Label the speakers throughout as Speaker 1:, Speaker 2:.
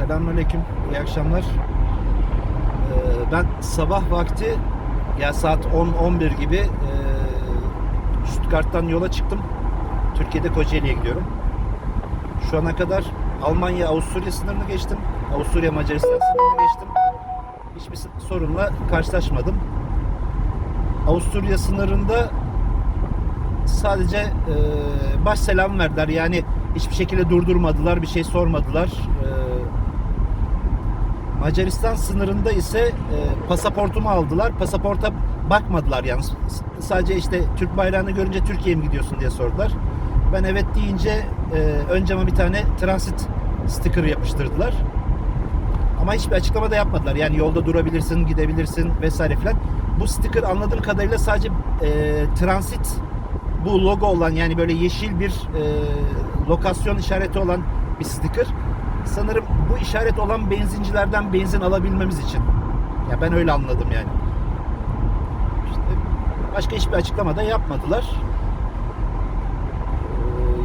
Speaker 1: Selamünaleyküm. İyi akşamlar. Ee, ben sabah vakti ya saat 10-11 gibi e, Stuttgart'tan yola çıktım. Türkiye'de Kocaeli'ye gidiyorum. Şu ana kadar Almanya Avusturya sınırını geçtim. Avusturya Macaristan sınırını geçtim. Hiçbir sorunla karşılaşmadım. Avusturya sınırında sadece e, baş selam verdiler. Yani hiçbir şekilde durdurmadılar, bir şey sormadılar. E, Macaristan sınırında ise e, pasaportumu aldılar. Pasaporta bakmadılar yani. Sadece işte Türk bayrağını görünce Türkiye'ye mi gidiyorsun diye sordular. Ben evet deyince e, önce ama bir tane transit sticker yapıştırdılar. Ama hiçbir açıklama da yapmadılar. Yani yolda durabilirsin, gidebilirsin vesaire filan. Bu sticker anladığım kadarıyla sadece e, transit bu logo olan yani böyle yeşil bir e, lokasyon işareti olan bir sticker. Sanırım bu işaret olan benzincilerden benzin alabilmemiz için. Ya ben öyle anladım yani. İşte başka hiçbir açıklama da yapmadılar.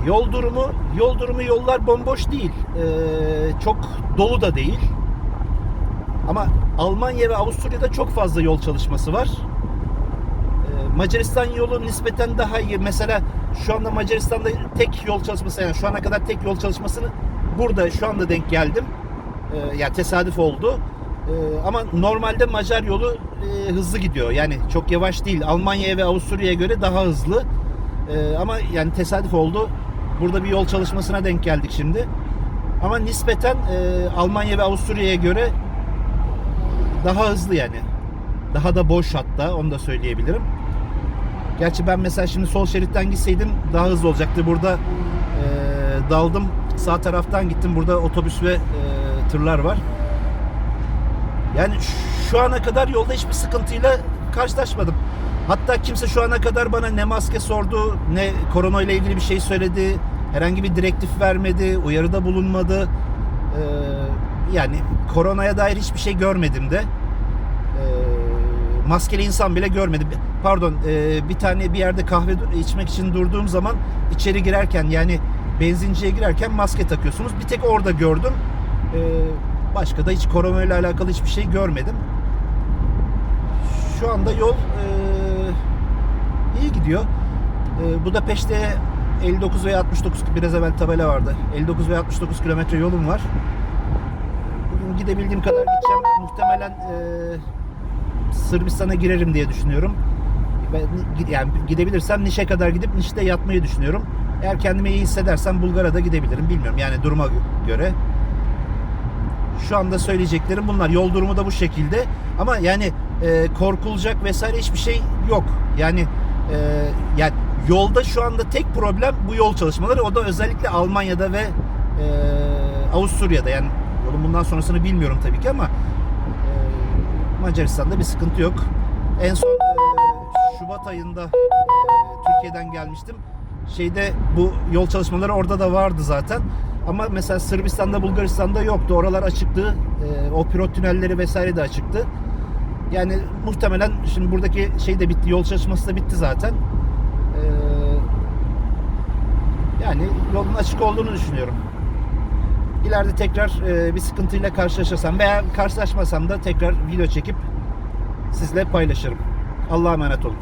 Speaker 1: Ee, Yol durumu, yol durumu yollar bomboş değil. Ee, çok dolu da değil. Ama Almanya ve Avusturya'da çok fazla yol çalışması var. Ee, Macaristan yolu nispeten daha iyi. Mesela şu anda Macaristan'da tek yol çalışması yani şu ana kadar tek yol çalışmasını burada şu anda denk geldim. Ee, yani tesadüf oldu. Ee, ama normalde Macar yolu e, hızlı gidiyor. Yani çok yavaş değil. Almanya'ya ve Avusturya'ya göre daha hızlı. Ee, ama yani tesadüf oldu. Burada bir yol çalışmasına denk geldik şimdi. Ama nispeten e, Almanya ve Avusturya'ya göre daha hızlı yani. Daha da boş hatta onu da söyleyebilirim. Gerçi ben mesela şimdi sol şeritten gitseydim daha hızlı olacaktı. Burada e, daldım sağ taraftan gittim. Burada otobüs ve e, tırlar var. Yani şu ana kadar yolda hiçbir sıkıntıyla karşılaşmadım. Hatta kimse şu ana kadar bana ne maske sordu, ne korona ile ilgili bir şey söyledi, herhangi bir direktif vermedi, uyarıda bulunmadı. Ee, yani koronaya dair hiçbir şey görmedim de. Ee, maskeli insan bile görmedim. Pardon, e, bir tane bir yerde kahve içmek için durduğum zaman içeri girerken yani benzinciye girerken maske takıyorsunuz. Bir tek orada gördüm. Ee, başka da hiç korona ile alakalı hiçbir şey görmedim. Şu anda yol e, iyi gidiyor. E, Budapeşte 59 veya 69 biraz evvel tabela vardı. 59 veya 69 kilometre yolum var. Bugün gidebildiğim kadar gideceğim. Muhtemelen e, Sırbistan'a girerim diye düşünüyorum. Ben, yani gidebilirsem Niş'e kadar gidip Niş'te yatmayı düşünüyorum. Eğer kendimi iyi hissedersem Bulgar'a da gidebilirim. Bilmiyorum yani duruma göre. Şu anda söyleyeceklerim bunlar. Yol durumu da bu şekilde. Ama yani e, korkulacak vesaire hiçbir şey yok. Yani e, yani yolda şu anda tek problem bu yol çalışmaları. O da özellikle Almanya'da ve e, Avusturya'da. Yani yolun bundan sonrasını bilmiyorum tabii ki ama e, Macaristan'da bir sıkıntı yok. En son e, Şubat ayında e, Türkiye'den gelmiştim. Şeyde bu yol çalışmaları orada da vardı zaten. Ama mesela Sırbistan'da, Bulgaristan'da yoktu. Oralar açıktı. E, o pilot tünelleri vesaire de açıktı. Yani muhtemelen şimdi buradaki şey de bitti. Yol çalışması da bitti zaten. E, yani yolun açık olduğunu düşünüyorum. İleride tekrar e, bir sıkıntıyla karşılaşırsam veya karşılaşmasam da tekrar video çekip sizle paylaşırım. Allah'a emanet olun.